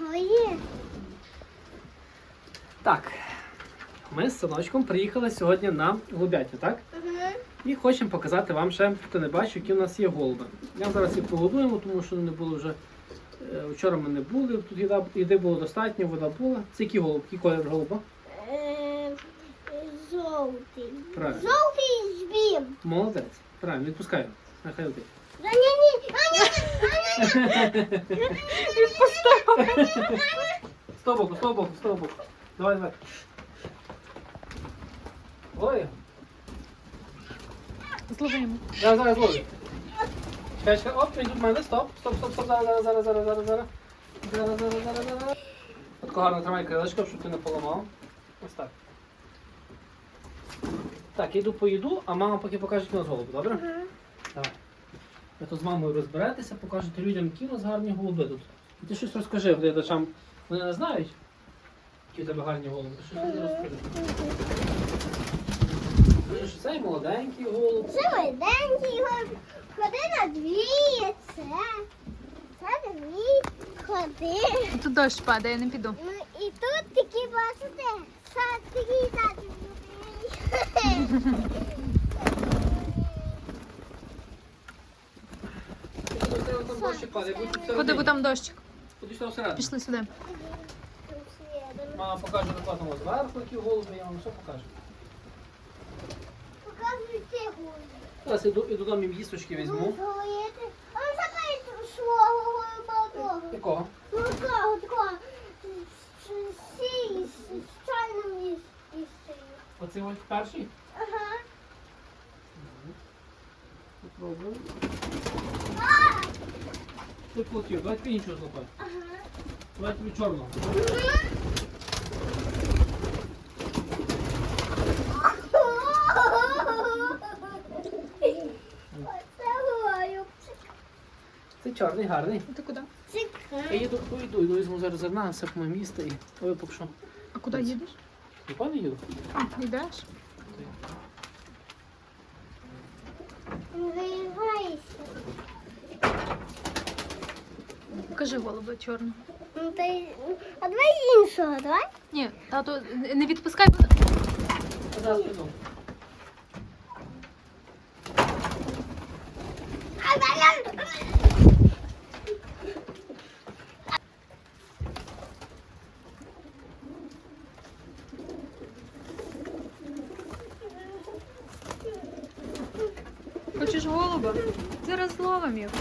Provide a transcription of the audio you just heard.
Ой. Так, ми з синочком приїхали сьогодні на голубятню, так? І хочемо показати вам ще, хто не бачив, які в нас є голуби. Я зараз їх погодуємо, тому що не було вже. е, Вчора ми не були, тут їда, їди було достатньо, вода була. Це який голуб? Який колір голуба? Е, Жовтий. Правильно. Жовтий збір. Молодець. Правильно, відпускаю. Нехай летить. Ні, З того боку, з того боку, з того боку. Давай, давай. Ой, Зловимо. зараз, зараз ловлю. Чекай, чекай, оп, він тут мене, стоп, стоп, стоп, стоп, зараз, зараз, зараз, зараз, зараз, зараз. Зараз, зараз, зараз. От гарно тримай крилечко, щоб ти не поламав. Ось так. Так, йду поїду, а мама поки покаже, які у нас голуби, добре? Давай. Ви тут з мамою розберетеся, покажете людям, у нас гарні голуби тут. І ти щось розкажи глядачам. Вони не знають, які у тебе гарні голуби. Ти щось розкажи. Це молоденький голуб. Це майденький ходи на дві, це. Це дві ходи. Тут дощ падає, я не піду. Ну і тут такі бачите, сад такий сад. Куди бо там дощик? Куди сюди всередину. Пішли сюди. Мама покаже накладемо зверху, які голуби, я вам все покажу. Показуйте голову. Зараз іду, іду там їм їсточки візьму. А заберіть свого молодого. Якого? Ну такого, такого. Сій з чайним їстою. Оцей ось перший? Ага. Попробуємо. А! Ти платів, давайте іншого злопати. Ага. Давайте тобі чорного. Це чорний, гарний. А ти куди? Я їду, поїду, йду візьму зараз зерна, все по моє місто і ой, поки. А куди їдеш? Ніколи не їду? А, йдеш? Виїжджайся. Покажи голуба чорного. Ну, та й- А давай іншого, давай. Ні, тато, не відпускай. бо- Я зараз піду. А, дай, дай. Хочеш голуба? Зараз зловимо його.